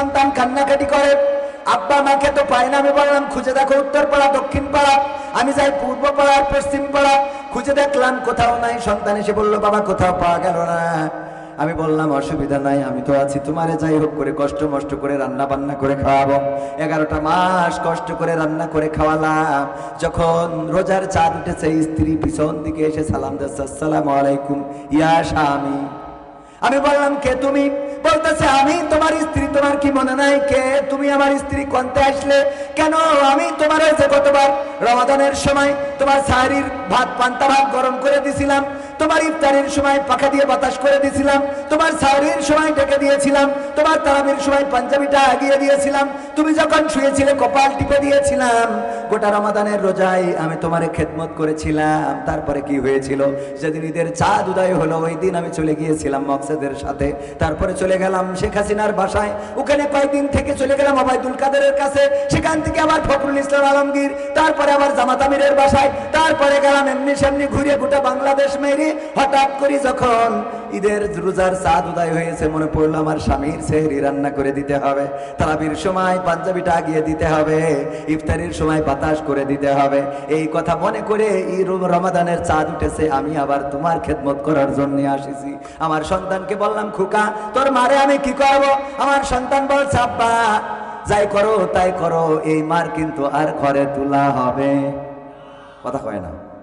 সন্তান কান্নাকাটি করে, আব্বা মাকে তো পায় না, আমি বললাম, খুঁজে দেখো উত্তর পাড়া, দক্ষিণ পাড়া, আমি যাই পূর্ব পাড়া, পশ্চিম পাড়া, খুঁজে দেখলাম কোথাও নাই। সন্তান এসে বলল, বাবা, কোথাও পাওয়া গেল না। আমি বললাম, অসুবিধা নাই, আমি তো আছি, তোমারে যাই হোক করে কষ্ট মষ্ট করে রান্না বান্না করে খাওয়াবো। এগারোটা মাস কষ্ট করে রান্না করে খাওয়ালাম। যখন রোজার চাঁদ উঠেছে, স্ত্রী পিছন দিকে এসে সালাম দিচ্ছে আসসালামু আলাইকুম, ইয়া স্বামী। আমি বললাম, কে তুমি? বলতেছে, আমি তোমার স্ত্রী, তোমার কি মনে নাই কে? তুমি আমার স্ত্রী কনতে আসলে? কেন? আমি তোমার যে গতবার রমাদানের সময় তোমার শাড়ির ভাত, পান্তা ভাত গরম করে দিছিলাম। তোমার ইফতারের সময় পাখা দিয়ে বাতাস করে দিয়েছিলাম, তোমার সাহারির সময় ডেকে দিয়েছিলাম, তোমার তারাবির সময় পাঞ্জাবিটা আগিয়ে দিয়েছিলাম, তুমি যখন শুয়েছিলে কপাল টিপে দিয়েছিলাম, গোটা রমাদানের রোজায় আমি তোমারে খেদমত করেছিলাম। তারপরে কি হয়েছিল? যেদিন ঈদের চাঁদ উদয় হলো, ওই দিন আমি চলে গিয়েছিলাম মকসেদের সাথে। তারপরে চলে গেলাম শেখ হাসিনার বাসায়। ওখানে কয়েকদিন থেকে চলে গেলাম ওবায়দুল কাদেরের কাছে। সেখান থেকে আবার ফখরুল ইসলাম আলমগীর, তারপরে আবার জামাত আমিরের বাসায়। তারপরে গেলাম এমনি সামনি ঘুরে গোটা বাংলাদেশ মেরে। হঠাৎ করি যখন ঈদের রোজার চাঁদ উদয় হয়েছে, মনে পড়ল আমার স্বামীর সেহরি রান্না করে দিতে হবে, তারাবির সময় পাঞ্জাবিটা আগিয়ে দিতে হবে, ইফতারির সময় বাতাস করে দিতে হবে। এই কথা মনে করে এই রমাদানের চাঁদ উঠেছে, আমি আবার তোমার খেদমত করার জন্য আসিছি। আমার সন্তানকে বললাম, খুকা, তোর মারে আমি কি করব? আমার সন্তান বলছে, আব্বা, যাই করো, তাই করো, এই মার কিন্তু আর ঘরে তোলা হবে। কথা কয় না।